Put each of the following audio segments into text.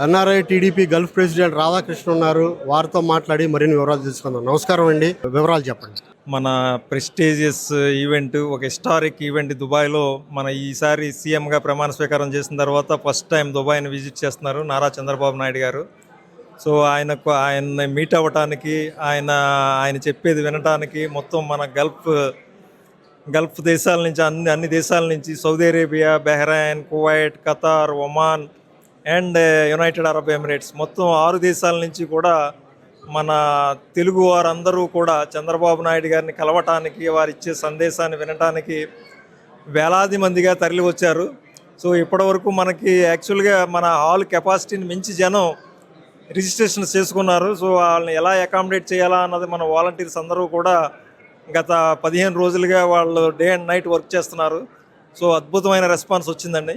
NRI TDP Gulf president Radhakrishna ఉన్నారు. వారితో మాట్లాడి మరిన్ని వివరాలు తెలుసుకుందాం. నమస్కారం అండి. వివరాలు చెప్పండి. మన ప్రెస్టీజియస్ ఈవెంట్ ఒక హిస్టారిక్ ఈవెంట్ దుబాయ్లో మన ఈసారి సీఎంగా ప్రమాణ స్వీకారం చేసిన తర్వాత ఫస్ట్ టైం దుబాయ్ని విజిట్ చేస్తున్నారు నారా చంద్రబాబు నాయుడు గారు. సో ఆయనకు ఆయన మీట్ అవ్వటానికి ఆయన ఆయన చెప్పేది వినటానికి మొత్తం మన గల్ఫ్ గల్ఫ్ దేశాల నుంచి అన్ని అన్ని దేశాల నుంచి Saudi Arabia Bahrain Kuwait Qatar Oman and uh, United Arab Emirates. మొత్తం ఆరు దేశాల నుంచి కూడా మన తెలుగు వారందరూ కూడా చంద్రబాబు నాయుడు గారిని కలవటానికి వారు ఇచ్చే సందేశాన్ని వినటానికి వేలాది మందిగా తరలి వచ్చారు సో ఇప్పటివరకు మనకి యాక్చువల్గా మన హాల్ కెపాసిటీని మించి జనం రిజిస్ట్రేషన్ చేసుకున్నారు. సో వాళ్ళని ఎలా అకామిడేట్ చేయాలా అన్నది మన వాలంటీర్స్ అందరూ కూడా గత పదిహేను రోజులుగా వాళ్ళు డే అండ్ నైట్ వర్క్ చేస్తున్నారు. సో అద్భుతమైన రెస్పాన్స్ వచ్చిందండి.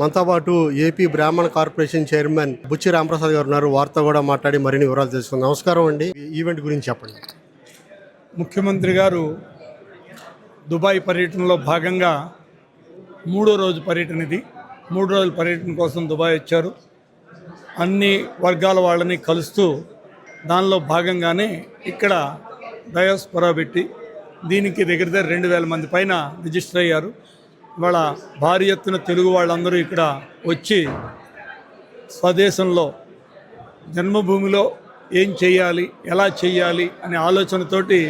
మనతో పాటు ఏపీ బ్రాహ్మణ కార్పొరేషన్ చైర్మన్ బుచ్చి రామప్రసాద్ గారు ఉన్నారు. వారితో కూడా మాట్లాడి మరిన్ని వివరాలు తెలుసుకుందాం. నమస్కారం అండి. ఈ ఈవెంట్ గురించి చెప్పండి. ముఖ్యమంత్రి గారు దుబాయ్ పర్యటనలో భాగంగా మూడో రోజు పర్యటన ఇది. మూడు రోజుల పర్యటన కోసం దుబాయ్ వచ్చారు. అన్ని వర్గాల వాళ్ళని కలుస్తూ దానిలో భాగంగానే ఇక్కడ డయాస్పొరా పెట్టి దీనికి దగ్గర దగ్గర రెండు వేల మంది పైన రిజిస్టర్ అయ్యారు. వాళ్ళ భారీ ఎత్తున తెలుగు వాళ్ళందరూ ఇక్కడ వచ్చి స్వదేశంలో జన్మభూమిలో ఏం చేయాలి ఎలా చేయాలి అనే ఆలోచనతోటి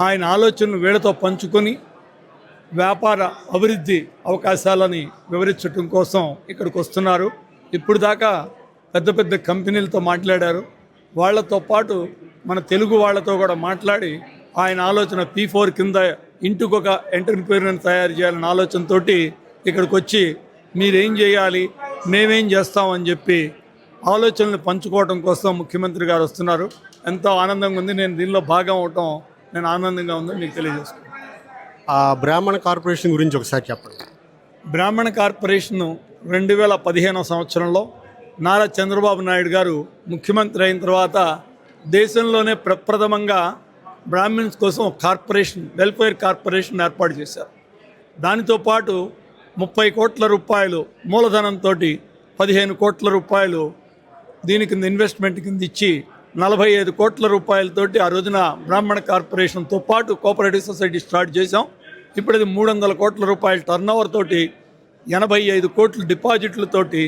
ఆయన ఆలోచనను వీళ్ళతో పంచుకొని వ్యాపార అభివృద్ధి అవకాశాలని వివరించడం కోసం ఇక్కడికి వస్తున్నారు. ఇప్పుడు దాకా పెద్ద పెద్ద కంపెనీలతో మాట్లాడారు. వాళ్ళతో పాటు మన తెలుగు వాళ్ళతో కూడా మాట్లాడి ఆయన ఆలోచన పీ ఫోర్ కింద ఇంటికి ఒక ఎంటర్ప్రీనర్ తయారు చేయాలనే ఆలోచనతోటి ఇక్కడికి వచ్చి మీరేం చేయాలి? మేమేం చేస్తామని చెప్పి ఆలోచనలు పంచుకోవడం కోసం ముఖ్యమంత్రి గారు వస్తున్నారు. ఎంతో ఆనందంగా ఉంది. నేను దీనిలో భాగం అవటం నేను ఆనందంగా ఉందని మీకు తెలియజేసుకున్నాను ఆ బ్రాహ్మణ కార్పొరేషన్ గురించి ఒకసారి చెప్పండి. బ్రాహ్మణ కార్పొరేషన్ రెండు వేల పదిహేనవ సంవత్సరంలో నారా చంద్రబాబు నాయుడు గారు ముఖ్యమంత్రి అయిన తర్వాత దేశంలోనే ప్రప్రథమంగా బ్రాహ్మిన్స్ కోసం కార్పొరేషన్ వెల్ఫేర్ కార్పొరేషన్ ఏర్పాటు చేశారు. దానితో పాటు ముప్పై కోట్ల రూపాయలు మూలధనంతో పదిహేను కోట్ల రూపాయలు దీని కింద ఇన్వెస్ట్మెంట్ కింద ఇచ్చి నలభై ఐదు కోట్ల రూపాయలతోటి ఆ రోజున బ్రాహ్మణ కార్పొరేషన్తో పాటు కోఆపరేటివ్ సొసైటీ స్టార్ట్ చేశాం. ఇప్పుడు అది మూడు వందల కోట్ల రూపాయల టర్న్ తోటి ఎనభై ఐదు కోట్ల డిపాజిట్లతోటి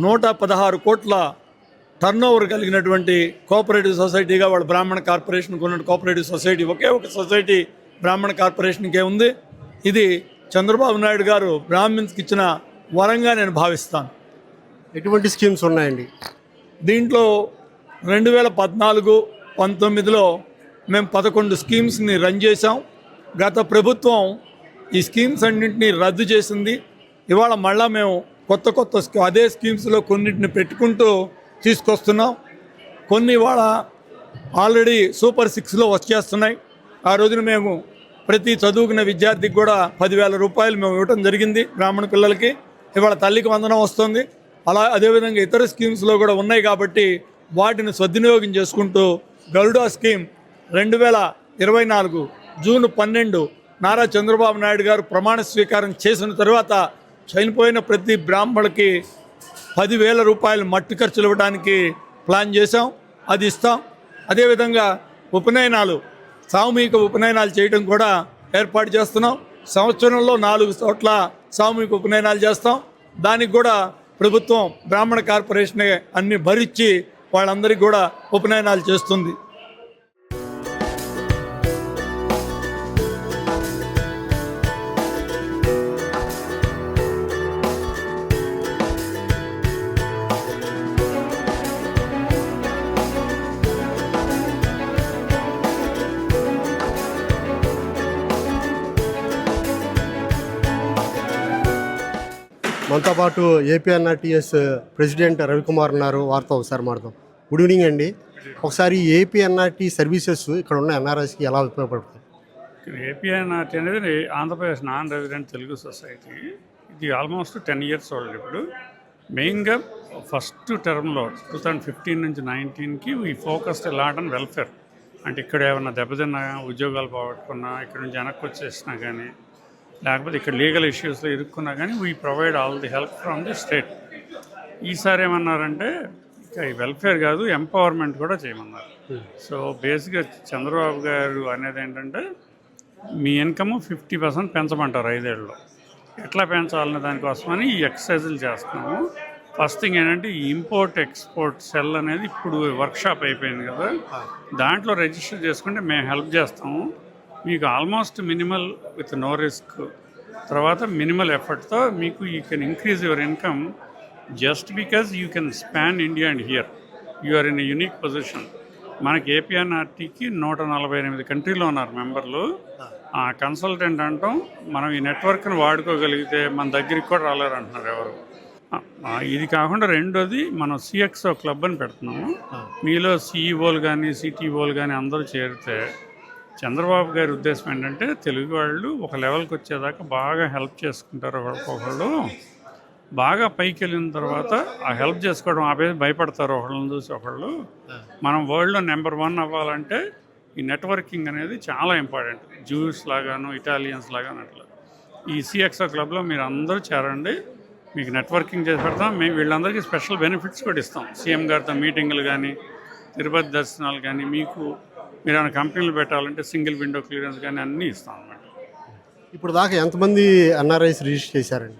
నూట పదహారు కోట్ల టర్న్ ఓవర్ కలిగినటువంటి కోఆపరేటివ్ సొసైటీగా వాళ్ళ బ్రాహ్మణ కార్పొరేషన్కి ఉన్న కోఆపరేటివ్ సొసైటీ ఒకే ఒక సొసైటీ బ్రాహ్మణ కార్పొరేషన్కే ఉంది. ఇది చంద్రబాబు నాయుడు గారు బ్రాహ్మిన్స్కి ఇచ్చిన వరంగా నేను భావిస్తాను. ఎటువంటి స్కీమ్స్ ఉన్నాయండి? దీంట్లో రెండు వేల పద్నాలుగు పంతొమ్మిదిలో మేము పదకొండు స్కీమ్స్ని రన్ చేసాం గత ప్రభుత్వం ఈ స్కీమ్స్ అన్నింటినీ రద్దు చేసింది. ఇవాళ మళ్ళా మేము కొత్త కొత్త అదే స్కీమ్స్లో కొన్నింటిని పెట్టుకుంటూ తీసుకొస్తున్నాం. కొన్ని వాళ్ళ ఆల్రెడీ సూపర్ సిక్స్లో వచ్చేస్తున్నాయి. ఆ రోజున మేము ప్రతి చదువుకున్న విద్యార్థికి కూడా పదివేల రూపాయలు మేము ఇవ్వటం జరిగింది బ్రాహ్మణ పిల్లలకి. ఇవాళ తల్లికి వందనం వస్తుంది. అలా అదేవిధంగా ఇతర స్కీమ్స్లో కూడా ఉన్నాయి కాబట్టి వాటిని సద్వినియోగం చేసుకుంటూ గరుడా స్కీమ్ రెండు వేల ఇరవై నాలుగు జూన్ పన్నెండు నారా చంద్రబాబు నాయుడు గారు ప్రమాణ స్వీకారం చేసిన తర్వాత చనిపోయిన ప్రతి బ్రాహ్మణులకి పదివేల రూపాయలు మట్టి ఖర్చులు ఇవ్వడానికి ప్లాన్ చేసాం అది ఇస్తాం. అదేవిధంగా ఉపనయనాలు సామూహిక ఉపనయనాలు చేయడం కూడా ఏర్పాటు చేస్తున్నాం. సంవత్సరంలో నాలుగు చోట్ల సామూహిక ఉపనయనాలు చేస్తాం. దానికి కూడా ప్రభుత్వం బ్రాహ్మణ కార్పొరేషన్ అన్ని భరించి వాళ్ళందరికీ కూడా ఉపనయనాలు చేస్తుంది. మనతో పాటు ఏపీఎన్ఆర్టీఎస్ ప్రెసిడెంట్ రవికుమార్ ఉన్నారు. వారితో ఒకసారి మాడదాం గుడ్ ఈవినింగ్ అండి. ఒకసారి ఏపీఎన్ఆర్టీ సర్వీసెస్ ఇక్కడ ఉన్న ఎన్ఆర్ఎస్కి ఎలా ఉపయోగపడుతుంది ఏపీఎన్ఆర్టీ అనేది Andhra Pradesh non resident Telugu society. ఇది ఆల్మోస్ట్ టెన్ ఇయర్స్ ఓల్డ్ ఇప్పుడు. మెయిన్గా ఫస్ట్ టర్మ్లో టూ థౌజండ్ ఫిఫ్టీన్ నుంచి నైన్టీన్కి ఈ ఫోకస్డ్ లాట్ అండ్ వెల్ఫేర్. అంటే ఇక్కడ ఏమన్నా దెబ్బతిన్నా ఉద్యోగాలు పోగొట్టుకున్నా ఇక్కడ నుంచి వెనక్కి వచ్చేసినా కానీ లేకపోతే ఇక్కడ లీగల్ ఇష్యూస్లో ఇరుక్కున్నా కానీ we provide all the help from the state. ఈసారి ఏమన్నారంటే ఇక ఈ వెల్ఫేర్ కాదు ఎంపవర్మెంట్ కూడా చేయమన్నారు. సో బేసిక్గా చంద్రబాబు గారు అనేది ఏంటంటే మీ ఇన్కమ్ ఫిఫ్టీ పర్సెంట్ పెంచమంటారు ఐదేళ్ళలో. ఎట్లా పెంచాలనే దానికోసమని ఈ ఎక్సర్సైజులు చేస్తున్నాము. ఫస్ట్ థింగ్ ఏంటంటే ఈ ఇంపోర్ట్ ఎక్స్పోర్ట్ సెల్ అనేది ఇప్పుడు వర్క్షాప్ అయిపోయింది కదా. దాంట్లో రిజిస్టర్ చేసుకుంటే మేము హెల్ప్ చేస్తాము. మీకు almost minimal with no risk తర్వాత మినిమల్ ఎఫర్ట్తో మీకు you can increase your income just because you can span India and here you are in unique position మనకి ఏపీఎన్ఆర్టీకి నూట నలభై ఎనిమిది కంట్రీలో ఉన్నారు మెంబర్లు. ఆ. కన్సల్టెంట్ అంటాం మనం ఈ నెట్వర్క్ని వాడుకోగలిగితే మన దగ్గరికి కూడా రాలేరు అంటున్నారు ఎవరు. ఇది కాకుండా రెండోది మనం సిఎక్స్ఓ క్లబ్ అని పెడుతున్నాము. మీలో సిఈఓలు కానీ సిటీఓలు కానీ అందరూ చేరితే చంద్రబాబు గారి ఉద్దేశం ఏంటంటే తెలుగు వాళ్ళు ఒక లెవెల్కి వచ్చేదాకా బాగా హెల్ప్ చేసుకుంటారు ఒకళ్ళు. బాగా పైకి వెళ్ళిన తర్వాత ఆ హెల్ప్ చేసుకోవడం ఆపేసి భయపడతారు ఒకళ్ళని చూసి ఒకళ్ళు. మనం వరల్డ్లో నెంబర్ వన్ అవ్వాలంటే ఈ నెట్వర్కింగ్ అనేది చాలా ఇంపార్టెంట్. జూస్ లాగాను ఇటాలియన్స్ లాగాను అట్లా. ఈ సిఎక్స్ఓ క్లబ్లో మీరు అందరూ చేరండి. మీకు నెట్వర్కింగ్ చేసి పెడతాం. మేము వీళ్ళందరికీ స్పెషల్ బెనిఫిట్స్ కూడా ఇస్తాం. సీఎం గారితో మీటింగులు కానీ తిరుపతి దర్శనాలు కానీ మీకు మీరు ఏమైనా కంపెనీలు పెట్టాలంటే సింగిల్ విండో క్లియరెన్స్ కానీ అన్నీ ఇస్తాం అన్నమాట. ఇప్పుడు దాకా ఎంతమంది ఎన్ఆర్ఐస్ రిజిస్టర్ చేశారండి?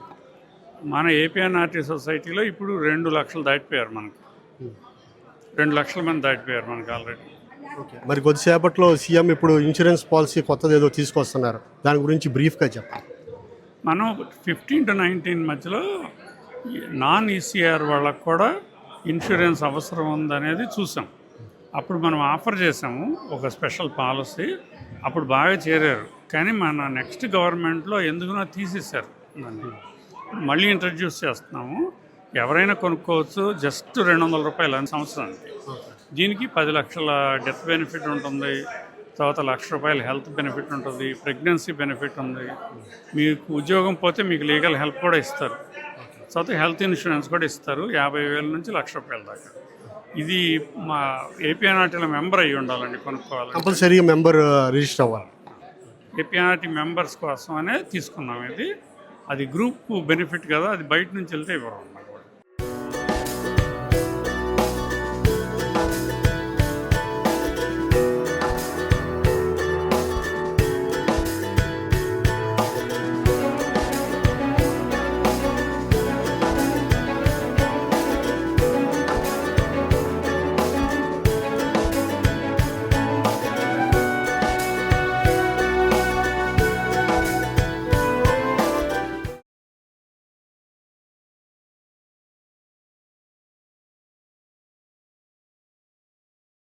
మన ఏపీఎన్ఆర్టీ సొసైటీలో ఇప్పుడు రెండు లక్షలు దాటిపోయారు మనకు. రెండు లక్షల మంది దాటిపోయారు మనకు ఆల్రెడీ. ఓకే. మరి కొద్దిసేపట్లో సీఎం ఇప్పుడు ఇన్సూరెన్స్ పాలసీ కొత్తది ఏదో తీసుకొస్తున్నారు. దాని గురించి బ్రీఫ్గా చెప్పండి. మనం ఫిఫ్టీన్ టు నైన్టీన్ మధ్యలో నాన్ ఈసీఆర్ వాళ్ళకు కూడా ఇన్సూరెన్స్ అవసరం ఉందనేది చూసాం. అప్పుడు మనం ఆఫర్ చేసాము ఒక స్పెషల్ పాలసీ. అప్పుడు బాగా చేరారు. కానీ మన నెక్స్ట్ గవర్నమెంట్లో ఎందుకునో తీసేశారు దాన్ని మళ్ళీ ఇంట్రడ్యూస్ చేస్తున్నాము. ఎవరైనా కొనుక్కోవచ్చు. జస్ట్ రెండు వందల రూపాయలు అని సంవత్సరానికి. దీనికి పది లక్షల డెత్ బెనిఫిట్ ఉంటుంది. తర్వాత లక్ష రూపాయల హెల్త్ బెనిఫిట్ ఉంటుంది. ప్రెగ్నెన్సీ బెనిఫిట్ ఉంది. మీకు ఉద్యోగం పోతే మీకు లీగల్ హెల్ప్ కూడా ఇస్తారు. తర్వాత హెల్త్ ఇన్సూరెన్స్ కూడా ఇస్తారు. యాభై వేల నుంచి లక్ష రూపాయల దాకా. ఇది మా ఏపీఎన్ఆర్టీలో మెంబర్ అయ్యి ఉండాలండి కొనుక్కోవాలి. కంపల్సరీగా మెంబర్ రిజిస్టర్ అవ్వాలి. ఏపీఎన్ఆర్టీ మెంబర్స్ కోసం అనే తీసుకున్నాం ఇది. అది గ్రూప్ బెనిఫిట్ కదా అది బయట నుంచి వెళ్తే ఇవ్వరు